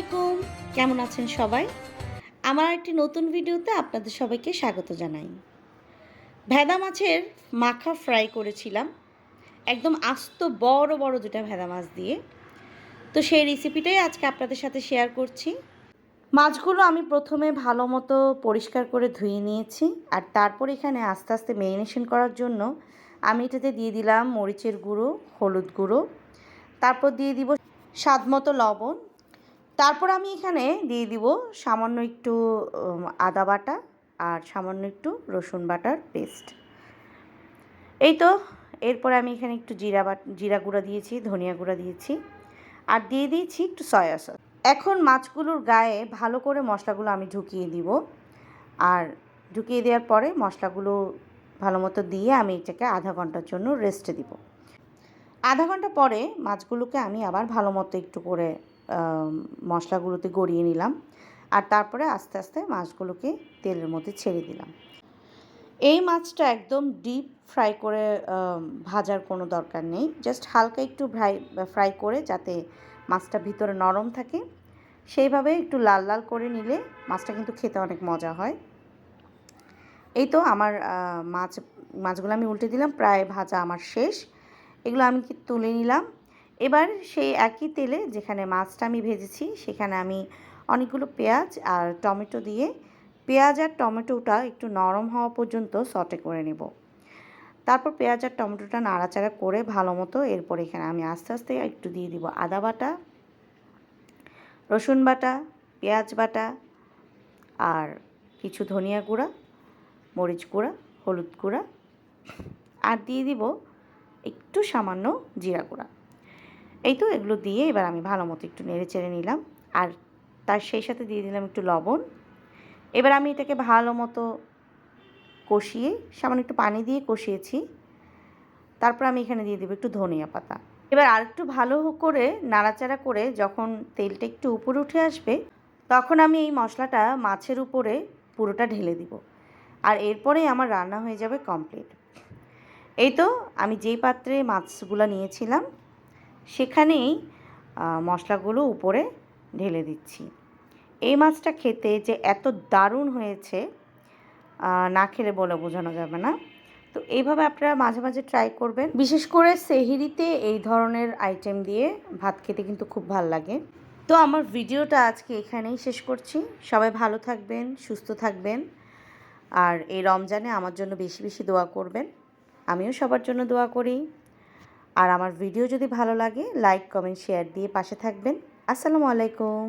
আলাইকুম। কেমন আছেন সবাই? আমার একটি নতুন ভিডিওতে আপনাদের সবাইকে স্বাগত জানাই। ভেদা মাছের মাখা ফ্রাই করেছিলাম। একদম আস্ত, বড় বড় দুটা ভেদা মাছ দিয়ে। তো সেই রেসিপিটাই আজকে আপনাদের সাথে শেয়ার করছি। মাছগুলো আমি প্রথমে ভালো মতো পরিষ্কার করে ধুয়ে নিয়েছি। আর তারপর এখানে আস্তে আস্তে মেরিনেশন করার জন্য আমি এটাতে দিয়ে দিলাম মরিচের গুঁড়ো, হলুদ গুঁড়ো। তারপর দিয়ে দিব স্বাদ মতো লবণ। তারপর আমি এখানে দিয়ে দিব সামান্য একটু আদা বাটা আর সামান্য একটু রসুন বাটার পেস্ট। এই তো, এরপর আমি এখানে একটু জিরা বাট, জিরা গুঁড়া দিয়েছি, ধনিয়া গুঁড়া দিয়েছি আর দিয়ে দিয়েছি একটু সয়া সস। এখন মাছগুলোর গায়ে ভালো করে মশলাগুলো আমি ঢুকিয়ে দিব আর ঢুকিয়ে দেওয়ার পরে মশলাগুলো ভালো মতো দিয়ে আমি এটাকে আধা ঘণ্টার জন্য রেস্টে দিব। আধা ঘণ্টা পরে মাছগুলোকে আমি আবার ভালো মতো একটু করে মশলাগুলোতে গড়িয়ে নিলাম আর তারপরে আস্তে আস্তে মাছগুলোকে তেলের মধ্যে ছেড়ে দিলাম। এই মাছটা একদম ডিপ ফ্রাই করে ভাজার কোনো দরকার নেই। জাস্ট হালকা একটু ফ্রাই ফ্রাই করে যাতে মাছটা ভিতরে নরম থাকে। সেইভাবে একটু লাল লাল করে নিলে মাছটা কিন্তু খেতে অনেক মজা হয়। এই তো আমার মাছ, মাছগুলো আমি উল্টে দিলাম, প্রায় ভাজা আমার শেষ। এগুলো আমি তুলে নিলাম? এবার সেই একই তেলে যেখানে মাছটা আমি ভেজেছি, সেখানে আমি অনেকগুলো পেঁয়াজ আর টমেটো দিয়ে, পেঁয়াজ আর টমেটোটা একটু নরম হওয়া পর্যন্ত সটে করে নেব। তারপর পেঁয়াজ আর টমেটোটা নাড়াচাড়া করে ভালো মতো এরপর এখানে আমি আস্তে আস্তে একটু দিয়ে দিব আদা বাটা, রসুন বাটা, পেঁয়াজ বাটা আর কিছু ধনিয়া গুঁড়া, মরিচ গুঁড়া, হলুদ গুঁড়া আর দিয়ে দিব একটু সামান্য জিরা গুঁড়া। এই তো এগুলো দিয়ে এবার আমি ভালো মতো একটু নেড়ে চেড়ে নিলাম। আর তার সেই সাথে দিয়ে দিলাম একটু লবণ। এবার আমি এটাকে ভালো মতো কষিয়ে, সামান্য একটু পানি দিয়ে কষিয়েছি। তারপর আমি এখানে দিয়ে দেবো একটু ধনিয়া পাতা। এবার আর একটু ভালো করে নাড়াচাড়া করে যখন তেলটা একটু উপরে উঠে আসবে, তখন আমি এই মশলাটা মাছের উপরে পুরোটা ঢেলে দিব। আর এরপরেই আমার রান্না হয়ে যাবে কমপ্লিট এই তো আমি যেই পাত্রে মাছগুলো নিয়েছিলাম সেখানেই মশলাগুলো উপরে ঢেলে দিচ্ছি। এই মাছটা খেতে যে এত দারুণ হয়েছে না খেলে বলে বোঝানো যাবে না। তো এইভাবে আপনারা মাঝে মাঝে ট্রাই করবেন। বিশেষ করে সেহিরিতে এই ধরনের আইটেম দিয়ে ভাত খেতে কিন্তু খুব ভালো লাগে। তো আমার ভিডিওটা আজকে এখানেই শেষ করছি। সবাই ভালো থাকবেন, সুস্থ থাকবেন। আর এই রমজানে আমার জন্য বেশি বেশি দোয়া করবেন। আমিও সবার জন্য দোয়া করি। আর আমার ভিডিও যদি ভালো লাগে লাইক কমেন্ট শেয়ার দিয়ে পাশে থাকবেন। আসসালামু আলাইকুম।